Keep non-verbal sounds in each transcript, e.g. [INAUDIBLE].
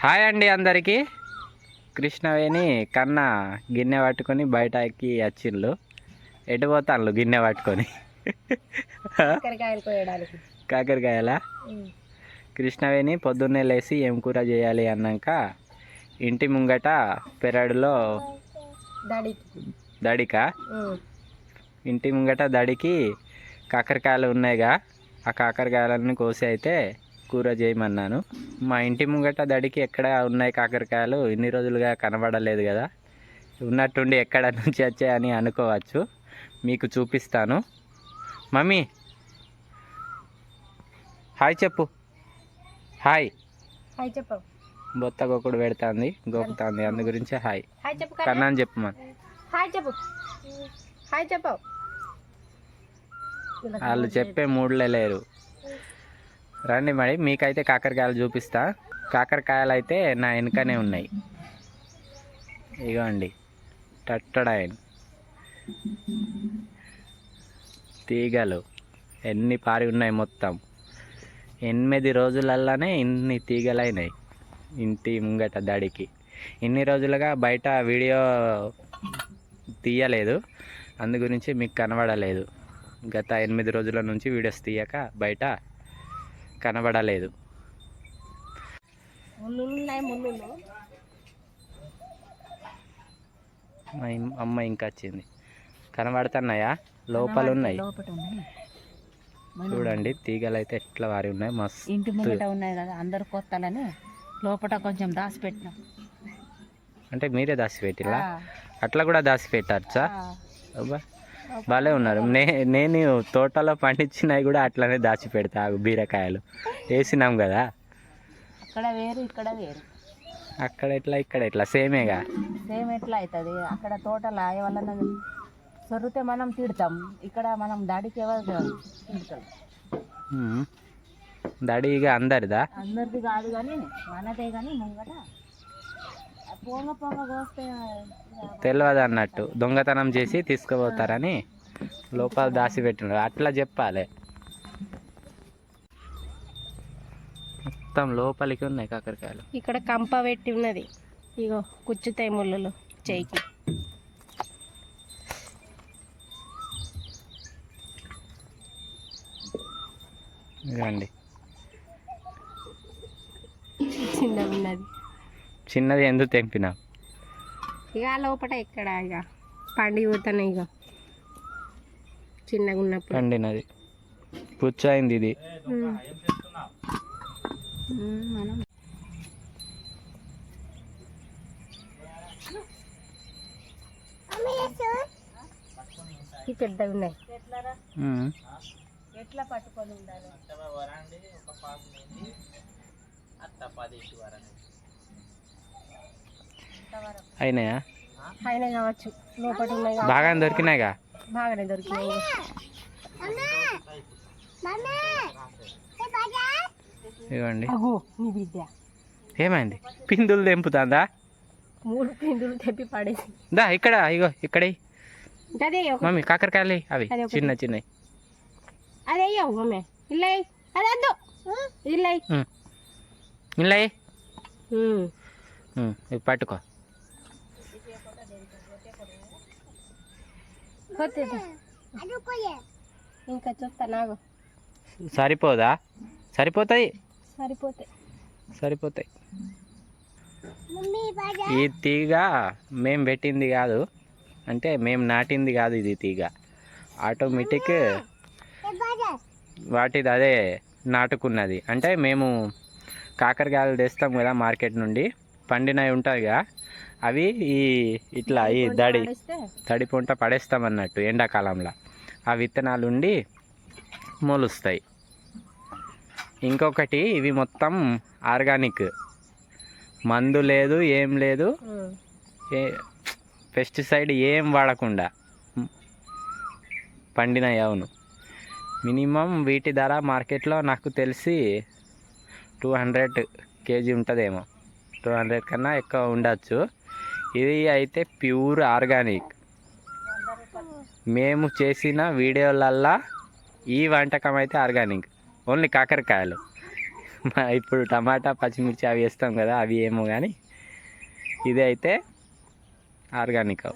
Hi అండి అందరికీ. కృష్ణవేణి కన్న గిన్నె పట్టుకొని బయటకి వచ్చిండ్లు. ఎటు పోతాను గిన్నె పట్టుకొని? కాకరకాయలు కృష్ణవేణి పొద్దున్నే లేచి ఏం కూర చేయాలి అన్నాక ఇంటి ముంగట పెరడులో దడి దడిక? ఇంటి ముంగట దడికి కాకరకాయలు ఉన్నాయిగా. ఆ కాకరకాయలన్నీ కోసి అయితే కూర చేయమన్నాను. మా ఇంటి ముంగట దడికి ఎక్కడ ఉన్నాయి కాకరకాయలు? ఇన్ని రోజులుగా కనబడలేదు కదా. ఉన్నట్టుండి ఎక్కడ నుంచి వచ్చాయని అనుకోవచ్చు. మీకు చూపిస్తాను. మమ్మీ! హాయ్ చెప్పు. హాయ్. హాయ్ చెప్పు. బొత్త గొక్కుడు పెడుతుంది గోకుతుంది. అందు గురించి హాయ్. హాయ్ చెప్పు కన్నా అని చెప్పు మన హాయ్ చెప్పు. హాయ్ చెప్పు. వాళ్ళు చెప్పే మూడ్లే లేరు. రండి మరి మీకైతే కాకరకాయలు చూపిస్తా. కాకరకాయలు అయితే నా వెనుకనే ఉన్నాయి. ఇగోండి టట్టడాయన్. తీగలు ఎన్ని పారి ఉన్నాయి మొత్తం. ఎనిమిది రోజులల్లానే ఇన్ని తీగలైనాయి ఇంటి ముంగట దడికి. ఇన్ని రోజులుగా బయట వీడియో తీయలేదు అందు గురించి మీకు కనబడలేదు. గత ఎనిమిది రోజుల నుంచి వీడియోస్ తీయక బయట కనబడలేదు. అమ్మ ఇంకా వచ్చింది. కనబడుతున్నాయా? లోపల ఉన్నాయి చూడండి తీగలు అయితే ఎట్లా వారి ఉన్నాయి. ఇంటి మస్తు ముంగట ఉన్నాయి కదా అందరు కొత్తలని లోపల కొంచెం దాచి పెట్టినాం అంటే మీరే దాచి పెట్టిలా అట్లా కూడా దాచి పెట్టచ్చా అబ్బా. బాగాలే ఉన్నారు. నే నేను తోటలో పండించినవి కూడా అట్లనే దాచి పెడతా బీరకాయలు. వేసినాం కదా. అక్కడ వేరు ఇక్కడ వేరు. అక్కడ ఎట్లా ఇక్కడ ఎట్లా? సేమేగా? సేమ్ ఎట్లా అవుతుంది అక్కడ తోటలు ఎవరన్నా సొరితే మనం తిడతాం. ఇక్కడ మనం దాడికి ఎవరు తిడతాం. దడి ఇక అందరిదా? అందరిది కాదు కానీ మనదే కానీ ముంగట ఆ పొంగ పొంగ కోస్తే ఇక తెలియదు అన్నట్టు దొంగతనం చేసి తీసుకుపోతారని లోపల దాచి పెట్టినారు అట్లా చెప్పాలి. మొత్తం లోపలికి ఉన్నాయి కాకరకాయలు. ఇక్కడ కంప పెట్టి ఉన్నది. ఇగో కుచ్చుతాయి ముళ్ళలు చేయికి. ఇదండి చిన్న ఉన్నది చిన్నది ఎందుకు తెంపినా? ఇక లోపల ఇక్కడ ఇక? పండి పోతున్నాయి ఇక. చిన్నగా ఉన్నప్పుడు. పండినది. పుచ్చు అయింది ఇది. మనం ఈ పెద్దవి ఉన్నాయి. ఎట్లా పట్టుకొని ఉండాలి? అయినాయా? అయినా కావచ్చు. లోపల ఉన్నాయి కావచ్చు. బాగా దొరికినాయిగా? బాగానే దొరికినాయి. ఇవ్వండి. అగో నీ బిడ్డ. ఏమైంది? పిందులు తెంపుతుందా? మూడు పిందులు తెప్పి పడేసి దా ఇక్కడ ఇగో ఇక్కడ అదే మమ్మీ కాకరకాయలు అవి. చిన్న చిన్నవి. అదే మమ్మీ. ఇల్లై అది వద్దు. ఇవి ఇంకా చూస్తా నాకు సరిపోదా? సరిపోతాయి? సరిపోతాయి. సరిపోతాయి. ఈ తీగ మేము పెట్టింది కాదు. అంటే మేము నాటింది కాదు ఇది తీగ. ఆటోమేటిక్ వాటిది అదే నాటుకున్నది. అంటే మేము కాకరకాయలు తెస్తాం కదా మార్కెట్ నుండి. పండినవి ఉంటాయిగా. అవి ఈ ఇట్లా ఈ దడి తడి పొంట పడేస్తాం అన్నట్టు ఎండాకాలంలో. ఆ విత్తనాలు ఉండి మొలుస్తాయి. ఇంకొకటి ఇవి మొత్తం ఆర్గానిక్. మందు లేదు ఏం లేదు. పెస్టిసైడ్ ఏం వాడకుండా. పండినవి అవును మినిమం వీటి ధర మార్కెట్లో నాకు తెలిసి టూ హండ్రెడ్ కేజీ ఉంటుందేమో. టూ హండ్రెడ్ కన్నా ఎక్కువ ఉండొచ్చు. ఇది అయితే ప్యూర్ ఆర్గానిక్. మేము చేసిన వీడియోలల్లా ఈ వంటకం అయితే ఆర్గానిక్. ఓన్లీ కాకరకాయలు. ఇప్పుడు టమాటా పచ్చిమిర్చి అవి వేస్తాం కదా అవి ఏమో కానీ ఇది అయితే ఆర్గానిక్.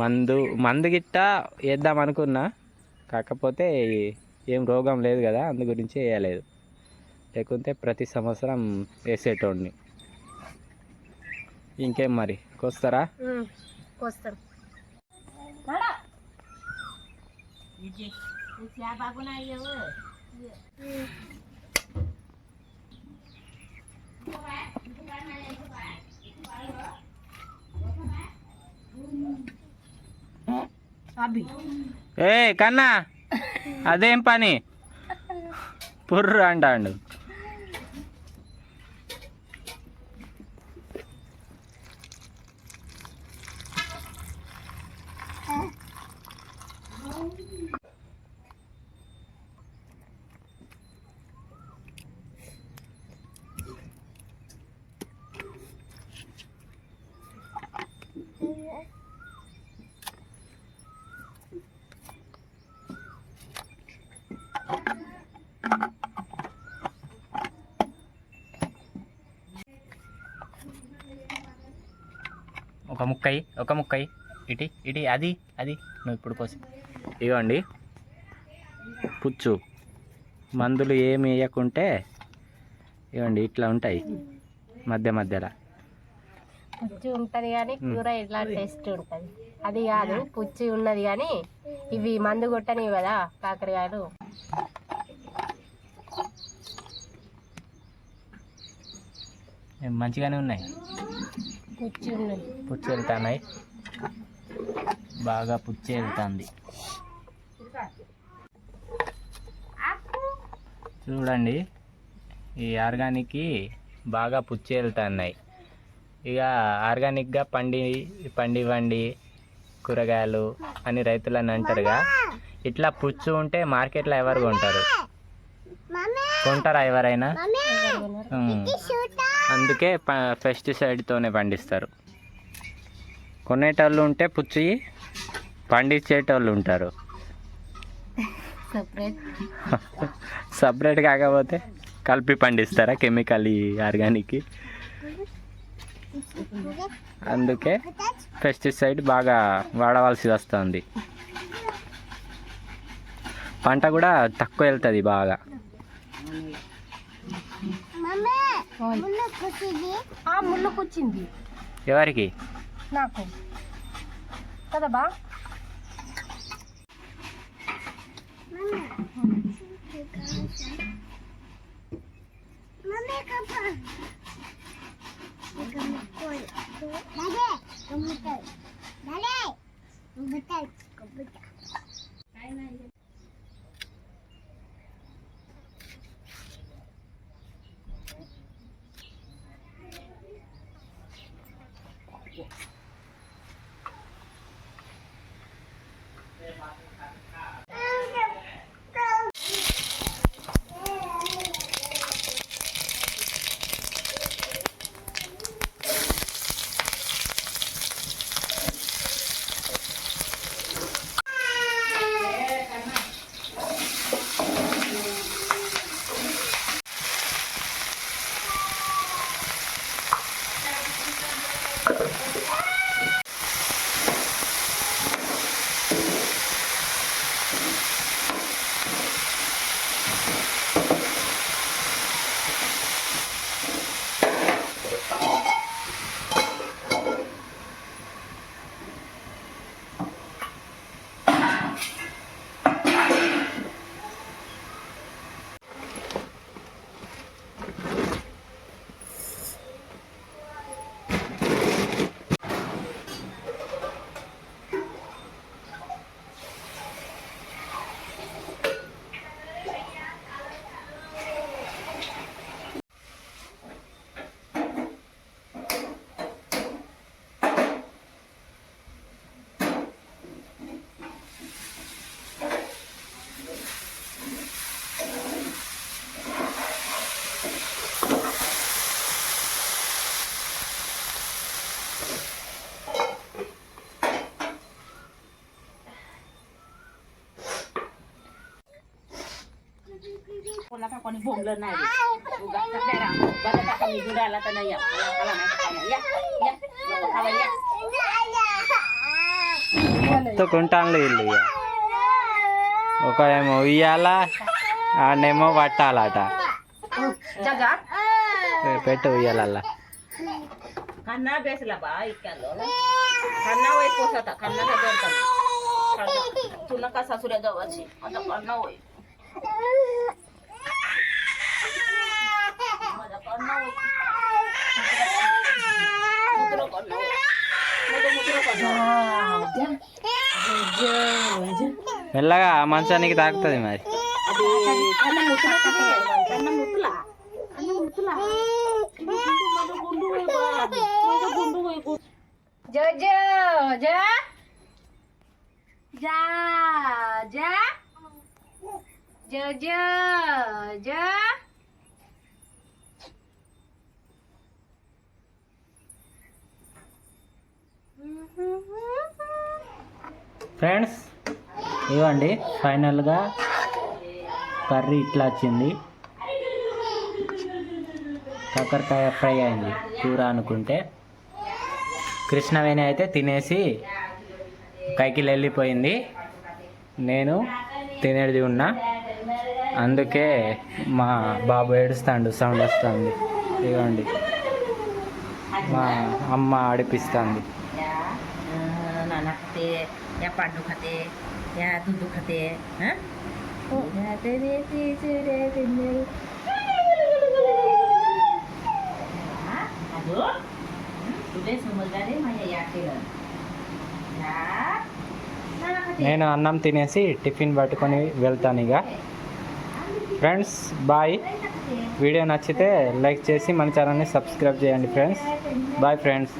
మందు మందు గిట్ట వేద్దాం అనుకున్నా. కాకపోతే ఏం రోగం లేదు కదా అందు గురించి వేయలేదు. లేకుంటే ప్రతి సంవత్సరం వేసేటోడిని. ఇంకేం మరి? కోస్తారా? కోస్తాం. ఏ కన్నా అదేం పని? పుర్రు అంటాడు ఒక ముక్కయి ఒక ముక్కయి. ఇటీ ఇటీ అది అది. నువ్వు ఇప్పుడు కోసి. ఇవ్వండి పుచ్చు. మందులు ఏమి వేయకుంటే ఇవ్వండి ఇట్లా ఉంటాయి. మధ్య మధ్యలో. పుచ్చి ఉంటది కానీ కూర ఇట్లా టేస్ట్ ఉంటది? అది కాదు పుచ్చి ఉన్నది కానీ ఇవి మందు కొట్టనివి కదా కాకరకాయలు. ఏం మంచిగానే ఉన్నాయి. పుచ్చి వెళ్తున్నాయి బాగా పుచ్చి వెళ్తుంది చూడండి ఈ ఆర్గానిక్కి బాగా పుచ్చి వెళ్తున్నాయి ఇక ఆర్గానిక్గా పండి పండివ్వండి కూరగాయలు అని రైతులని అంటారుగా ఇట్లా పుచ్చు ఉంటే మార్కెట్లో ఎవరు కొంటారు? కొంటారా ఎవరైనా. అందుకే ప- పెస్టిసైడ్తోనే పండిస్తారు. కొనేటోళ్ళు ఉంటే పుచ్చి పండించేటోళ్ళు ఉంటారు. సపరేట్ సపరేట్ [LAUGHS] కాకపోతే కలిపి పండిస్తారా కెమికల్ ఆర్గానిక్ అందుకే పెస్టిసైడ్ బాగా వాడవలసి వస్తుంది. పంట కూడా తక్కువ వెళ్తుంది బాగా. ఆ ముళ్ళు కూర్చింది. ఎవరికి? నాకు. కదా బా? po. wala ka kuning bongla na rin. Uga ka pera. Ka kami gudala ta na yan. Wala ka lang ang kanya. Ya, ya. Wala ka lang ya. તો కుంటాను ఇల్లు ఒక ఏమో ఇయ్యాల ఆడేమో పట్టాలట పెట్టు ఇయ్యాల కన్నా బేసలా బా ఇక్కల్లో కన్నా Karena పోసట కన్నా దగ్గర తున్నక ససురే కావచ్చు అంత కన్నా మెల్లగా ఆ మంచానికి తాకుతుంది మరి. అది కన్న ముత్తుల కథ ఫ్రెండ్స్ ఇవ్వండి ఫైనల్గా కర్రీ ఇట్లా వచ్చింది. కాకరకాయ ఫ్రై అయింది కూర అనుకుంటే. కృష్ణవేణి అయితే తినేసి కైకి వెళ్ళిపోయింది. నేను తినేది ఉన్నా. అందుకే మా బాబు ఏడుస్తాడు సౌండ్ వస్తుంది. ఇవ్వండి. మా అమ్మ ఆడిపిస్తుంది. या पांडू खाते या दुधू खाते हं? या ते रे ते ते रे ते रे. हा? अगं? हं? तुले समजला रे माझ्या या केलं या नाना खाते నేను అన్నం తినేసి టిఫిన్ పట్టుకొని వెళ్తాను ఇక ఫ్రెండ్స్ బాయ్ వీడియో నచ్చితే లైక్ చేసి మన ఛానల్ని సబ్స్క్రైబ్ చేయండి ఫ్రెండ్స్ బాయ్ ఫ్రెండ్స్